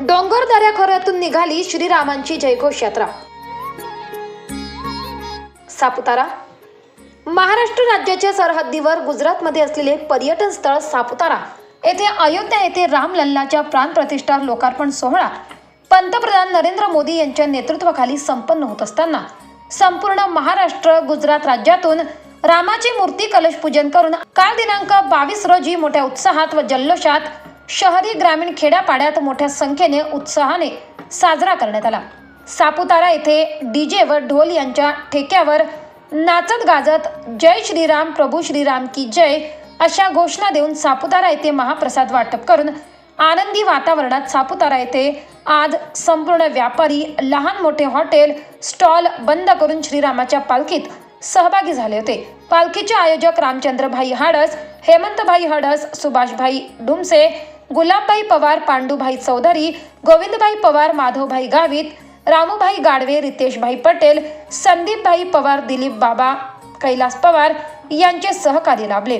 डोंगर दऱ्याखोऱ्यातून निघाली श्रीरामांची जयघोष यात्रा. सापुतारा. महाराष्ट्र राज्याच्या सरहद्दीवर गुजरातमध्ये असलेले पर्यटन स्थळ सापुतारा. येथे अयोध्या येथे रामलल्लाच्या प्राणप्रतिष्ठा लोकार्पण सोहळा. पंतप्रधान नरेंद्र मोदी यांच्या नेतृत्वाखाली संपन्न होत असताना संपूर्ण महाराष्ट्र गुजरात राज्यातून रामाची मूर्ती कलश पूजन करून काल दिनांक बावीस रोजी मोठ्या उत्साहात व जल्लोषात शहरी ग्रामीण खेड्यापाड्यात मोठ्या संख्येने उत्साहाने साजरा करण्यात आला. सापुतारा येथे डीजे व ढोल यांच्या ठेक्यावर नाचत गाजत जय श्रीराम प्रभू श्रीराम की जय अशा घोषणा देऊन सापुतारा येथे महाप्रसाद वाटप करून आनंदी वातावरणात सापुतारा येथे आज संपूर्ण व्यापारी लहान मोठे हॉटेल स्टॉल बंद करून श्रीरामाच्या पालखीत सहभागी झाले होते. पालखीचे आयोजक रामचंद्रभाई हाडस हेमंतभाई हडस सुभाषभाई डुमसे गुलाबभाई पवार पांडूभाई चौधरी गोविंदभाई पवार माधवभाई गावित रामूभाई गाडवे रितेशभाई पटेल संदीपभाई पवार दिलीप बाबा कैलास पवार यांचे सहकार्य लाभले.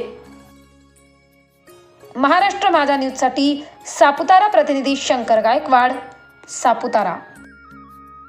महाराष्ट्र माझा न्यूजसाठी सापुतारा प्रतिनिधी शंकर गायकवाड. सापुतारा.